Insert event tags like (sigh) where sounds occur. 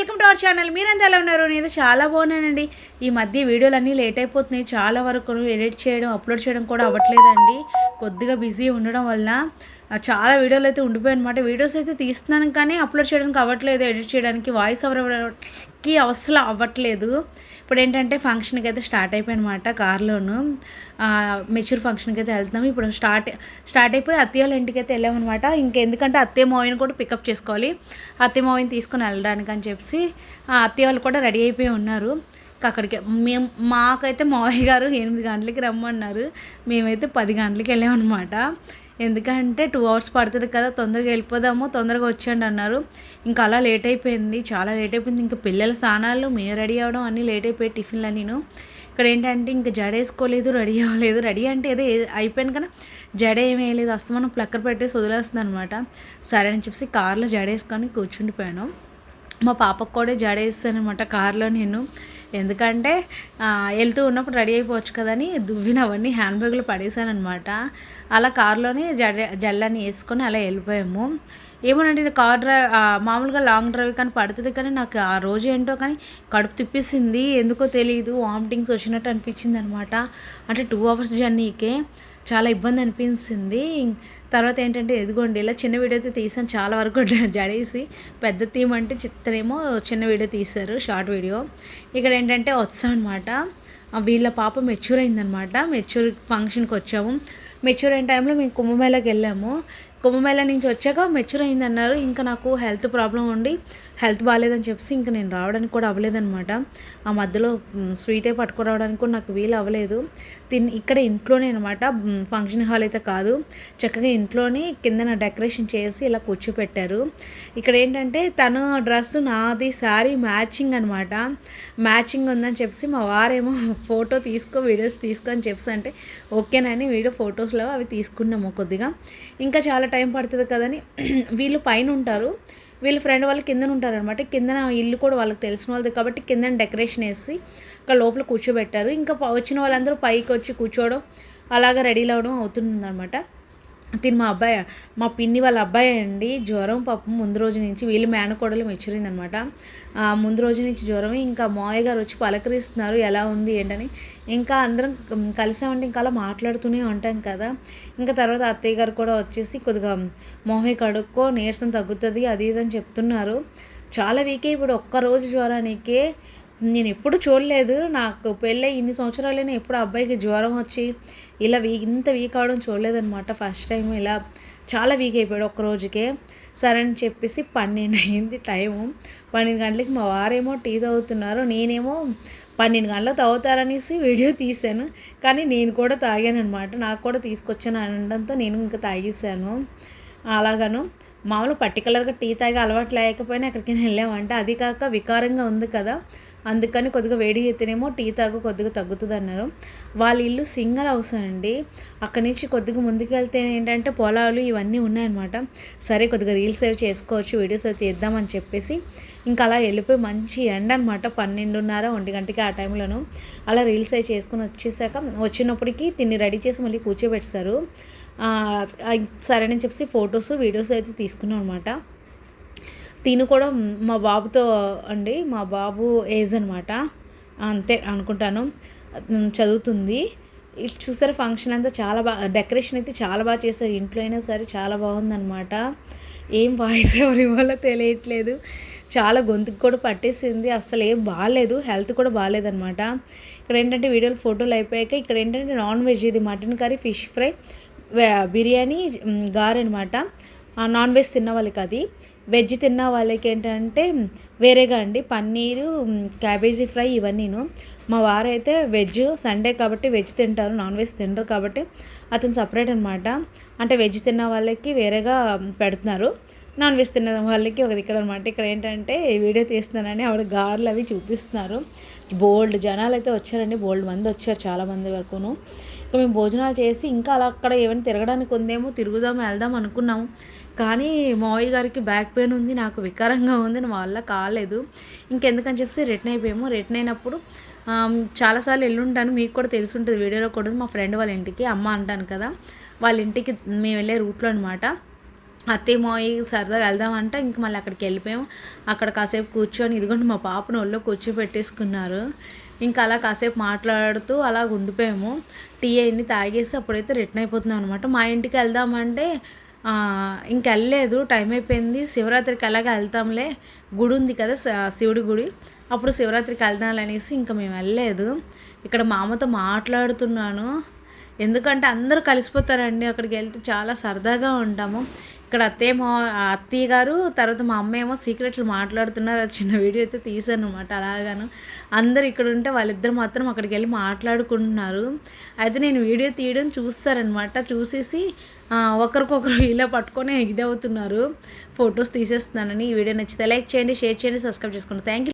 Welcome to our channel. మీరంతా ఎలా ఉన్నారు? నేను చాలా బాగున్నానండి. ఈ మధ్య వీడియోలు అన్నీ లేట్ అయిపోతున్నాయి. చాలా వరకు ఎడిట్ చేయడం అప్లోడ్ చేయడం కూడా అవ్వట్లేదండి. కొద్దిగా బిజీ ఉండడం వల్ల చాలా వీడియోలు అయితే ఉండిపోయాయి అనమాట వీడియోస్ అయితే తీస్తున్నాను కానీ అప్లోడ్ చేయడానికి అవ్వట్లేదు ఎడిట్ చేయడానికి వాయిస్ ఓవర్ ఇవ్వడానికి అసలు అవ్వట్లేదు. ఇప్పుడు ఏంటంటే ఫంక్షన్కి అయితే స్టార్ట్ అయిపోయినమాట కార్లోను. మెచ్యూర్ ఫంక్షన్కి అయితే వెళ్తున్నాం ఇప్పుడు స్టార్ట్ స్టార్ట్ అయిపోయి అత్తయ్యల వాళ్ళ ఇంటికి అయితే వెళ్ళామన్నమాట ఇంకెందుకంటే అత్తయ్య మావిని కూడా పికప్ చేసుకోవాలి. అత్తయ్య మావిని తీసుకొని వెళ్ళడానికి అని చెప్పి ఆ అత్తయ్య వాళ్ళు కూడా రెడీ అయిపోయి ఉన్నారు. అక్కడికి మేము మాకైతే మావయ్య గారు ఎనిమిది గంటలకి రమ్మన్నారు. మేమైతే పది గంటలకి వెళ్ళామన్నమాట ఎందుకంటే టూ అవర్స్ పడుతుంది కదా తొందరగా వెళ్ళిపోదాము తొందరగా వచ్చేయండి అన్నారు. ఇంకా అలా లేట్ అయిపోయింది. చాలా లేట్ అయిపోయింది. ఇంకా పిల్లల స్నానాలు మేము రెడీ అవ్వడం అన్నీ లేట్ అయిపోయాయి టిఫిన్లు నేను. ఇక్కడ ఏంటంటే ఇంకా జడ వేసుకోలేదు రెడీ అవ్వలేదు. రెడీ అంటే ఏదో అయిపోయాను కానీ జడ ఏమీ వేయలేదు. మనం ప్లక్కర్ పెట్టేసి వదిలేస్తుంది అనమాట సరే అని చెప్పి కార్లో జడ వేసుకొని కూర్చుండిపోయాను. మా పాపకు కూడా జడ వేస్తానమాట కార్లో నేను. ఎందుకంటే వెళ్తూ ఉన్నప్పుడు రెడీ అయిపోవచ్చు కదని దువ్వినవన్నీ హ్యాండ్ బ్యాగ్లో పడేసాను అనమాట అలా కారులోనే జడ జల్లని వేసుకొని అలా వెళ్ళిపోయాము. ఏమోనండి నేను కార్ డ్రైవ్ మామూలుగా లాంగ్ డ్రైవ్ కానీ పడుతుంది కానీ నాకు ఆ రోజు ఏంటో కానీ కడుపు తిప్పేసింది. ఎందుకో తెలియదు వామిటింగ్స్ వచ్చినట్టు అనిపించింది అనమాట అంటే టూ అవర్స్ జర్నీకే. చాలా ఇబ్బంది అనిపించింది. తర్వాత ఏంటంటే ఎదుగోండి ఇలా చిన్న వీడియో అయితే తీసాను. చాలా వరకు (laughs) జడేసి పెద్ద థీమ్ అంటే చిత్రమేమో చిన్న వీడియో తీశారు షార్ట్ వీడియో. ఇక్కడ ఏంటంటే వచ్చా అనమాట వీళ్ళ పాప మెచ్యూర్ అయిందనమాట మెచ్యూర్ ఫంక్షన్కి వచ్చాము. మెచ్యూర్ అయిన టైంలో మేము కుంభమేళకి వెళ్ళాము. కుంభమేళ నుంచి వచ్చాక మెచ్యూర్ అయిందన్నారు. ఇంకా నాకు హెల్త్ ప్రాబ్లం ఉండి హెల్త్ బాగాలేదని చెప్పేసి ఇంకా నేను రావడానికి కూడా అవ్వలేదన్నమాట. ఆ మధ్యలో స్వీటే పట్టుకురావడానికి కూడా నాకు వీలు అవ్వలేదు. తిన్ ఇక్కడ ఇంట్లోనే అనమాట ఫంక్షన్ హాల్ అయితే కాదు. చక్కగా ఇంట్లోనే కిందన డెకరేషన్ చేసి ఇలా కూర్చోపెట్టారు. ఇక్కడ ఏంటంటే తను డ్రెస్ నాది శారీ మ్యాచింగ్ అనమాట మ్యాచింగ్ ఉందని చెప్పి మా వారేమో (laughs) ఫోటో తీసుకో వీడియోస్ తీసుకో అని చెప్పి అంటే ఓకేనని వీడియో ఫొటోస్లో అవి తీసుకున్నాము కొద్దిగా. ఇంకా చాలా టైం పడుతుంది కదని (clears throat) వీళ్ళు పైన ఉంటారు. వీళ్ళ ఫ్రెండ్ వాళ్ళు కిందన ఉంటారనమాట కిందన ఇల్లు కూడా వాళ్ళకి తెలిసిన వాళ్ళది కాబట్టి కిందన డెకరేషన్ వేసి ఇక్కడ లోపల కూర్చోబెట్టారు. ఇంకా వచ్చిన వాళ్ళందరూ పైకి వచ్చి కూర్చోవడం అలాగా రెడీ అవడం అవుతుందన్నమాట. తిని మా అబ్బాయి మా పిన్ని వాళ్ళ అబ్బాయి అండి. జ్వరం పాపం ముందు రోజు నుంచి వీళ్ళు మేనకోడలు మెచ్చురిందనమాట. ముందు రోజు నుంచి జ్వరం ఇంకా మావయ్య గారు వచ్చి పలకరిస్తున్నారు ఎలా ఉంది ఏంటని. ఇంకా అందరం కలిసామంటే ఇంకా అలా మాట్లాడుతూనే ఉంటాం కదా. ఇంకా తర్వాత అత్తయ్య గారు కూడా వచ్చేసి కొద్దిగా మోహయ్య కడుక్కో నీరసం తగ్గుతుంది అది ఇది అని చెప్తున్నారు. చాలా వీకే ఇప్పుడు ఒక్కరోజు జ్వరానికే నేను ఎప్పుడు చూడలేదు. నాకు పెళ్ళై ఇన్ని సంవత్సరాలైనా ఎప్పుడు అబ్బాయికి జ్వరం వచ్చి ఇలా వీ ఇంత వీక్ అవడం చూడలేదన్నమాట ఫస్ట్ టైం ఇలా చాలా వీక్ అయిపోయాడు ఒక్క రోజుకే. సరే అని చెప్పేసి పన్నెండు అయింది టైము. పన్నెండు గంటలకి మా వారేమో టీ తాగుతున్నారు. నేనేమో పన్నెండు గంటలు తాగుతారనేసి వీడియో తీశాను. కానీ నేను కూడా తాగాను అనమాట నాకు కూడా తీసుకొచ్చాను అనడంతో నేను ఇంకా తాగేసాను అలాగను మామూలు పర్టికులర్గా టీ తాగే అలవాటు లేకపోయినా ఎక్కడికైనా వెళ్ళామంటే అది కాక వికారంగా ఉంది కదా. అందుకని కొద్దిగా వేడి అయితేనేమో టీ తాగు కొద్దిగా తగ్గుతుంది అన్నారు వాళ్ళ ఇల్లు సింగల్ హౌస్ అండి. అక్కడి నుంచి కొద్దిగా ముందుకు వెళ్తే ఏంటంటే పొలాలు ఇవన్నీ ఉన్నాయన్నమాట. సరే కొద్దిగా రీల్స్ అవి చేసుకోవచ్చు వీడియోస్ అయితే ఇద్దామని చెప్పేసి ఇంకా అలా వెళ్ళిపోయి మంచి ఎండ అనమాట పన్నెండున్నర ఒంటి గంటకి ఆ టైంలోను అలా రీల్స్ అవి చేసుకుని వచ్చేసాక వచ్చినప్పటికి తిని రెడీ చేసి మళ్ళీ కూర్చోబెడతారు. సరేనని సరే అని చెప్పేసి ఫొటోస్ వీడియోస్ అయితే తీసుకున్నాం అనమాట తిను కూడా మా బాబుతో అండి మా బాబు ఏజ్ అనమాట అంతే అనుకుంటాను. చదువుతుంది. ఇది చూసారు ఫంక్షన్ అంతా చాలా బాగా డెకరేషన్ అయితే చాలా బాగా చేశారు. ఇంట్లో అయినా సరే చాలా బాగుందనమాట ఏం వాయిస్ ఎవరి వల్ల తెలియట్లేదు. చాలా గొంతుకు కూడా పట్టేసింది. అసలు ఏం బాగాలేదు హెల్త్ కూడా బాగాలేదనమాట ఇక్కడ ఏంటంటే వీడియోలు ఫోటోలు అయిపోయాక ఇక్కడ ఏంటంటే నాన్ వెజ్ ఇది mutton curry fish fry biryani మ్, అనమాట నాన్ వెజ్ తిన్న వాళ్ళకి అది. వెజ్ తిన్న వాళ్ళకి ఏంటంటే వేరేగా అండి. పన్నీరు క్యాబేజీ ఫ్రై ఇవన్నీను. మా వారైతే వెజ్ సండే కాబట్టి వెజ్ తింటారు నాన్ వెజ్ తినరు కాబట్టి అతను సపరేట్ అనమాట అంటే వెజ్ తిన్న వాళ్ళకి వేరేగా పెడుతున్నారు. నాన్ వెజ్ తిన్న వాళ్ళకి ఒక ఇక్కడ అనమాట ఇక్కడ ఏంటంటే వీడియో తీస్తున్నానని ఆవిడ గార్లు అవి చూపిస్తున్నారు. బోల్డ్ జనాలు అయితే వచ్చారండి. బోల్డ్ మంది వచ్చారు చాలా మంది వరకును. ఇంకా మేము భోజనాలు చేసి ఇంకా అలా అక్కడ ఏమైనా తిరగడానికి ఉందేమో తిరుగుదాం వెళ్దాం అనుకున్నాము. కానీ మావయ్య గారికి బ్యాక్ పెయిన్ ఉంది నాకు వికారంగా ఉంది నా వల్ల కాలేదు. ఇంకెందుకని చెప్పి రిటర్న్ అయిపోయాము. రిటర్న్ అయినప్పుడు చాలాసార్లు వెళ్ళుంటాను మీకు కూడా తెలిసి ఉంటుంది వీడియోలో కూడా మా ఫ్రెండ్ వాళ్ళ ఇంటికి అమ్మ అంటాను కదా వాళ్ళ ఇంటికి మేము వెళ్ళే రూట్లో అనమాట అత్తయ్య సరదాగా వెళ్దామంటే ఇంక మళ్ళీ అక్కడికి వెళ్ళిపోయాం. అక్కడ కాసేపు కూర్చొని ఇదిగోండి మా పాపను ఒళ్ళో కూర్చోపెట్టేసుకున్నారు ఇంకా అలా కాసేపు మాట్లాడుతూ అలా ఉండిపోయాము. టీ అన్ని తాగేసి అప్పుడైతే రిటర్న్ అయిపోతున్నాం అనమాట మా ఇంటికి వెళ్దామంటే ఇంక వెళ్ళలేదు. టైం అయిపోయింది. శివరాత్రికి అలాగే వెళ్తాంలే. గుడి ఉంది కదా శివుడి గుడి. అప్పుడు శివరాత్రికి వెళ్దాం అనేసి ఇంకా మేము వెళ్ళలేదు. ఇక్కడ మా అమ్మతో మాట్లాడుతున్నాను. ఎందుకంటే అందరూ కలిసిపోతారండి. అక్కడికి వెళ్తే చాలా సరదాగా ఉంటాము. ఇక్కడ అత్తయ్య మా అత్తయ్య గారు తర్వాత మా అమ్మ ఏమో సీక్రెట్లు మాట్లాడుతున్నారు. అది చిన్న వీడియో అయితే తీసాను అనమాట అలాగాను. అందరు ఇక్కడ ఉంటే వాళ్ళిద్దరు మాత్రం అక్కడికి వెళ్ళి మాట్లాడుకుంటున్నారు. అయితే నేను వీడియో తీయడం చూస్తారనమాట చూసేసి ఒకరికొకరు ఇలా పట్టుకొని ఇది అవుతున్నారు ఫొటోస్ తీసేస్తున్నానని ఈ వీడియో నచ్చితే లైక్ చేయండి షేర్ చేయండి సబ్స్క్రైబ్ చేసుకోండి. Thank you